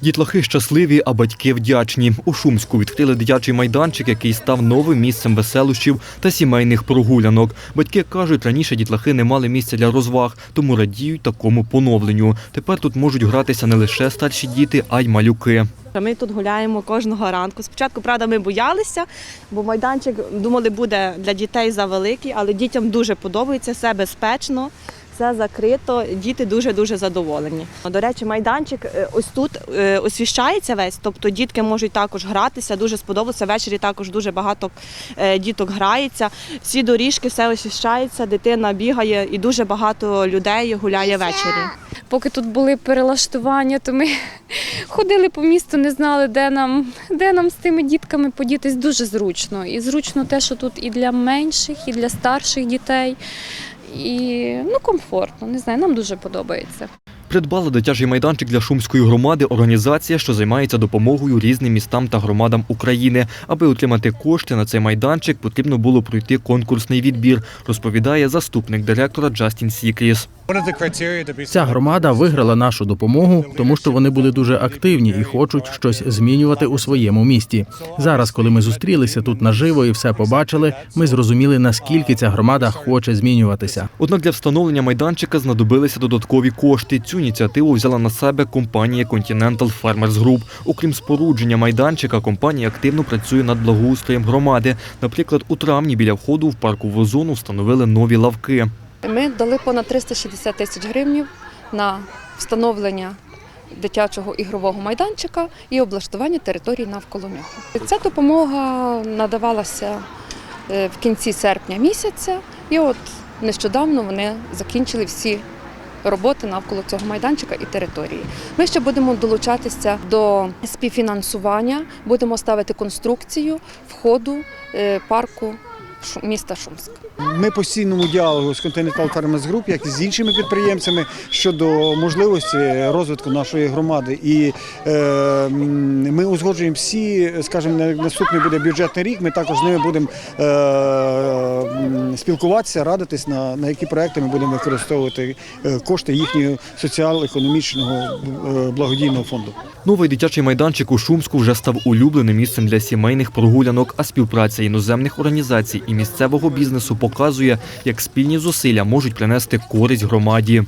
Дітлахи щасливі, а батьки вдячні. У Шумську відкрили дитячий майданчик, який став новим місцем веселощів та сімейних прогулянок. Батьки кажуть, раніше дітлахи не мали місця для розваг, тому радіють такому поновленню. Тепер тут можуть гратися не лише старші діти, а й малюки. Ми тут гуляємо кожного ранку. Спочатку, правда, ми боялися, бо майданчик думали буде для дітей завеликий, але дітям дуже подобається, все безпечно, все закрито. Діти дуже дуже задоволені. До речі, майданчик е, ось тут е, освіщається весь, тобто дітки можуть також гратися. Дуже сподобалося. Ввечері також дуже багато е, діток грається. Всі доріжки, все освіщається, дитина бігає і дуже багато людей гуляє ввечері. Поки тут були перелаштування, то ми ходили по місту, не знали, де нам, де нам з тими дітками подітись дуже зручно. І зручно те, що тут і для менших, і для старших дітей. І ну, комфортно, не знаю, нам дуже подобається. Придбала дитячий майданчик для Шумської громади організація, що займається допомогою різним містам та громадам України. Аби отримати кошти на цей майданчик, потрібно було пройти конкурсний відбір, розповідає заступник директора Джастін Сікріс. Ця громада виграла нашу допомогу, тому що вони були дуже активні і хочуть щось змінювати у своєму місті. Зараз, коли ми зустрілися тут наживо і все побачили, ми зрозуміли, наскільки ця громада хоче змінюватися. Однак для встановлення майданчика знадобилися додаткові кошти. Цю ініціативу взяла на себе компанія Continental Farmers Group. Окрім спорудження майданчика, компанія активно працює над благоустроєм громади. Наприклад, у травні біля входу в паркову зону встановили нові лавки. Ми дали понад 360 тисяч гривнів на встановлення дитячого ігрового майданчика і облаштування території навколо нього. Ця допомога надавалася е, в кінці серпня місяця, і от нещодавно вони закінчили всі. Роботи навколо цього майданчика і території. Ми ще будемо долучатися до співфінансування, будемо ставити конструкцію входу е, парку міста Шумськ. Ми постійному діалогу з Continental Farmers Group, як і з іншими підприємцями щодо можливості розвитку нашої громади. І е, ми узгоджуємо всі, скажімо, на- наступний буде бюджетний рік. Ми також з ними будемо е, спілкуватися, радитись на, на які проекти ми будемо використовувати е, кошти їхнього соціально-економічного е, благодійного фонду. Новий дитячий майданчик у Шумську вже став улюбленим місцем для сімейних прогулянок, а співпраця іноземних організацій і місцевого бізнесу показує, як спільні зусилля можуть принести користь громаді.